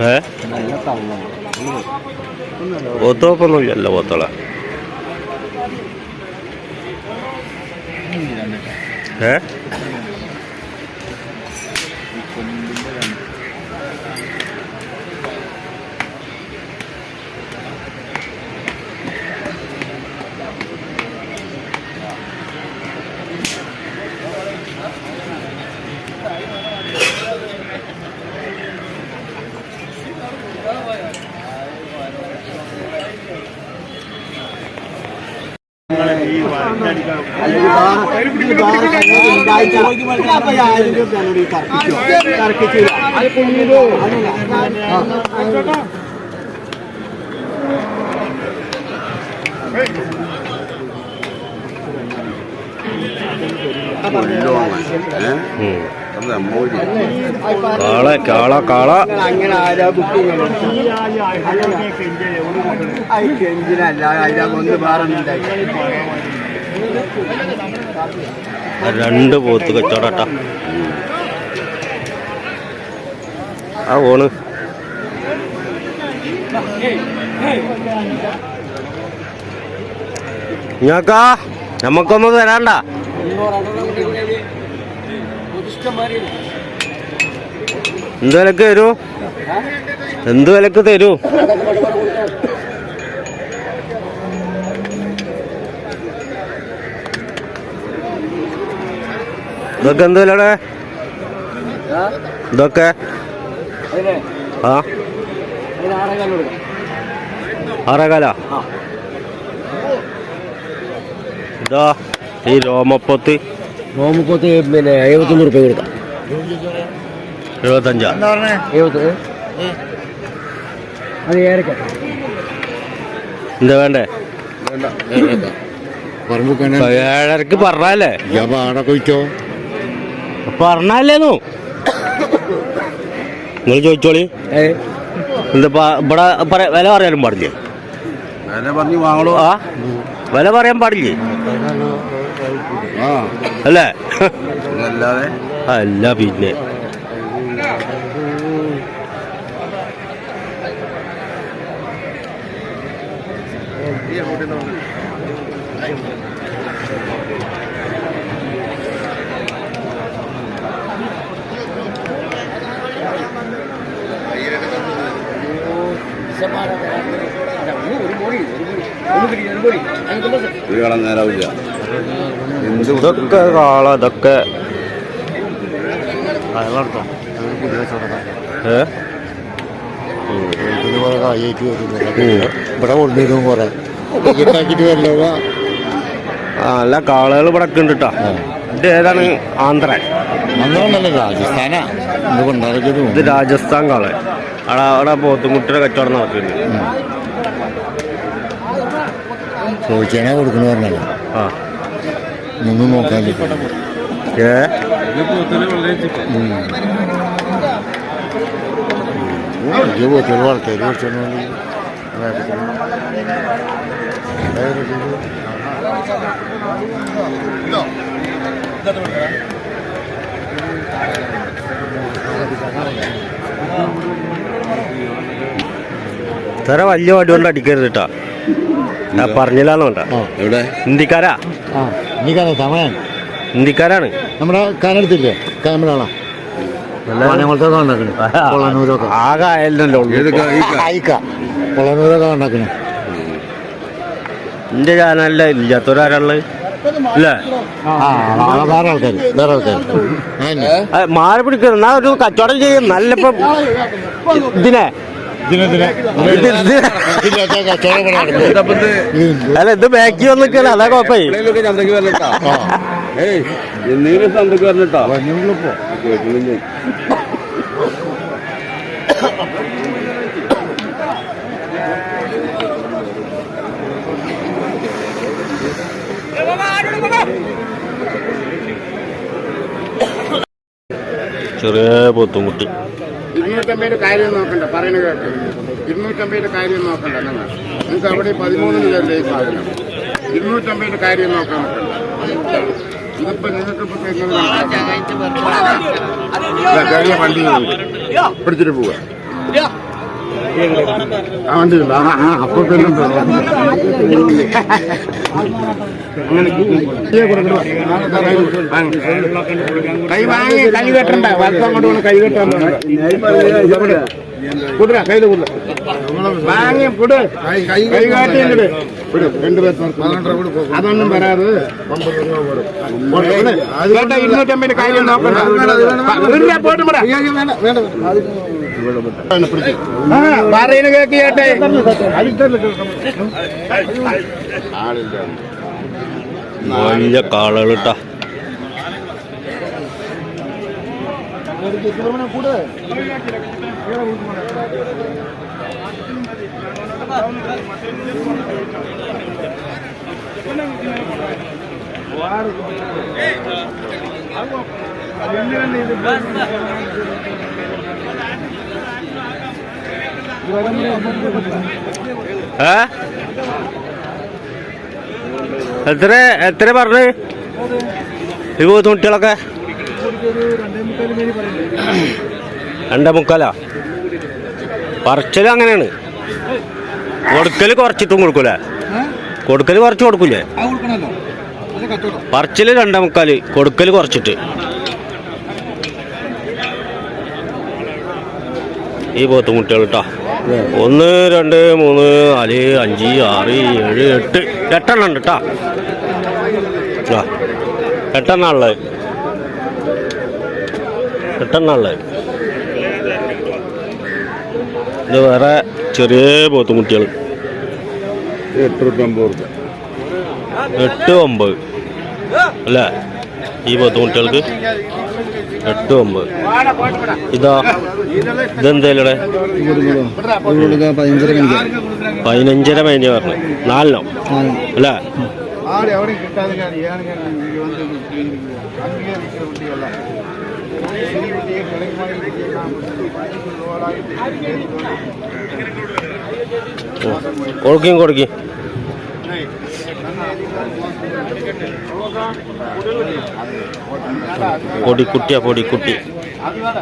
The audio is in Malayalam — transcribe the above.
ഏ നല്ല തള്ളാണ് ഒത്തോപ്പൊന്നുമില്ലല്ലോ പോത്തോള ഏ കാള കാള കാള. അങ്ങനെ ആരാ ബുക്ക് കെഞ്ചിനല്ല അതിന്റെ ഒന്ന് വേറെ രണ്ട് പോത്ത് കച്ചവടട്ടാ. ആ ഓണ്. ഞാക്കാ നമുക്കൊന്നും തരാണ്ട. എന്ത് വിലക്ക് തരൂ? എന്ത് വിലക്ക് തരൂ? ഇതൊക്കെ എന്ത് വിലയുടെ? ഇതൊക്കെ? ആ? ആറേകാലോ? ഇതാ ഈ രോമപ്പൊത്ത്. നോമുക്കോത്ത് പിന്നെ എഴുപത്തൊന്ന് റുപ്യ കൊടുക്കാം. എഴുപത്തഞ്ചാ? എഴുപത്തി അത് ഏരക്ക എന്താ വേണ്ടേ? ഏഴരക്ക് പറഞ്ഞല്ലേ ഞാൻ ആടെ കൊയ്ക്കോ പറഞ്ഞല്ലേന്നു നിങ്ങൾ ചോദിച്ചോളി. എന്താ ഇവിടെ പറ- വില പറയാനും പാടില്ലേ? വില പറഞ്ഞു വാങ്ങളോ ആ? വില പറയാൻ പാടില്ലേ? അല്ലേ? അല്ല പിന്നെ. Thank കളം ഇതൊക്കെ കാള ഇതൊക്കെ. ഇവിടെ കൊണ്ടുവരും കുറെ. നല്ല കാളകൾ ഇവിടെ ഉണ്ട് കേട്ടോ ഇത് ഏതാണ്? ആന്ധ്ര. ഇത് രാജസ്ഥാൻ കാള. അവിടെ അവിടെ പോത്തുംകുട്ടിയുടെ കച്ചവടം നടക്കുന്നുണ്ട് ചോദിച്ചാൽ കൊടുക്കണ പറഞ്ഞല്ലോ. ആ. നിന്ന് നോക്കാൻ ഏ? വലിയ പോത്തുകൾ വളർത്തേര് വെച്ചോണ്ട് ഇത്ര വലിയ വടി കൊണ്ട് അടിക്കരുത് കേട്ടോ. ഞാൻ പറഞ്ഞില്ലാന്ന് വേണ്ട എവിടെ? ഹിന്ദിക്കാരാ ആ നീ കാണാം സമയം ഹിന്ദിക്കാരാണ് നമ്മുടെ കാനെടുത്തില്ലേ ഉണ്ടാക്കണേ. ആകെ അയലല്ലോ ഉണ്ടാക്കണേ. എന്റെ ചാനലിലെ ഇല്ലാത്തൊരാളുള്ളത് വേറെ ആൾക്കാർ വേറെ ആൾക്കാർ മാറി പിടിക്കുന്നത് എന്നാ ഒരു കച്ചവടം ചെയ്യും. നല്ല ഇതിനെ അല്ല ഇത് ബാക്കി വന്നിക്കല അതാ കുഴപ്പേ ചന്തക്ക് വരട്ടാ ആ. ഏയ് എന്തെങ്കിലും ചന്തക്ക് കേട്ടില്ലെങ്കിൽ ചെറിയ പോത്തുംകുട്ടി. ഇരുന്നൂറ്റമ്പതിന്റെ കാര്യം നോക്കണ്ട പറയുന്ന കേട്ട് ഇരുന്നൂറ്റമ്പതിന്റെ കാര്യം നോക്കണ്ട നിങ്ങൾ നിങ്ങൾക്ക് അവിടെ പതിമൂന്നിന് തരല്ലേ ഈ സാധനം ഇരുന്നൂറ്റമ്പതിന്റെ കാര്യം നോക്കാൻ നോക്കണ്ട ഇതിപ്പോ നിങ്ങൾക്ക് പിടിച്ചിട്ട് പോവുക ആ വണ്ടി ഉണ്ട്. ആ, ആ, അപ്പൊ പിന്നെ എന്താ? അങ്ങനെ കൈ കൊടുക്കണം. കൈ വാങ്ങി കൈ കെട്ടണ്ട വലത്തം കൊണ്ട് പോണ കൈ കെട്ടാൻ കുതിര കയ്യിൽ കുതിര വാങ്ങി കുട് കൈ കാട്ടി ഇങ്ങട് വിട് രണ്ടുപേർ അതൊന്നും വരാതെ വിടാം. പറയുന്ന കേക്ക് കേട്ടെ ആളില്ല വലിയ കാളുകൾ കേട്ടാ ഏ എത്ര എത്ര പറഞ്ഞു? ഈ തുണികളൊക്കെ രണ്ടേ മുക്കാലാ? പറച്ചൽ അങ്ങനെയാണ്. കൊടുക്കൽ കുറച്ചിട്ടും കൊടുക്കൂലേ? കൊടുക്കൽ കുറച്ച് കൊടുക്കൂലേ? പറിച്ചൽ രണ്ടേ മുക്കാൽ കൊടുക്കൽ കുറച്ചിട്ട്. ഈ പോത്തും കുട്ടികൾ കേട്ടോ ഒന്ന് രണ്ട് മൂന്ന് നാല് അഞ്ച് ആറ് ഏഴ് എട്ട്. എട്ടെണ്ണം ഉണ്ട് കേട്ടോ ആ എട്ടെണ്ണം ഉള്ളത് എട്ടെണ്ണ ഉള്ളത് ഇത് വേറെ ചെറിയ പോത്തുമുട്ടികൾ എട്ട് ഒമ്പത്. അല്ലേ? ഈ പോത്തും കുട്ടികൾക്ക് എട്ട് ഒമ്പത് ഇതാ ഇതെന്തേലൂടെ? പതിനഞ്ചര പതിനഞ്ച് പറഞ്ഞു. നാലിനോ അല്ലേ? കൊടുക്കും കൊടുക്കും പൊടിക്കുട്ടിയാ പൊടിക്കുട്ടി അത് വേണ്ട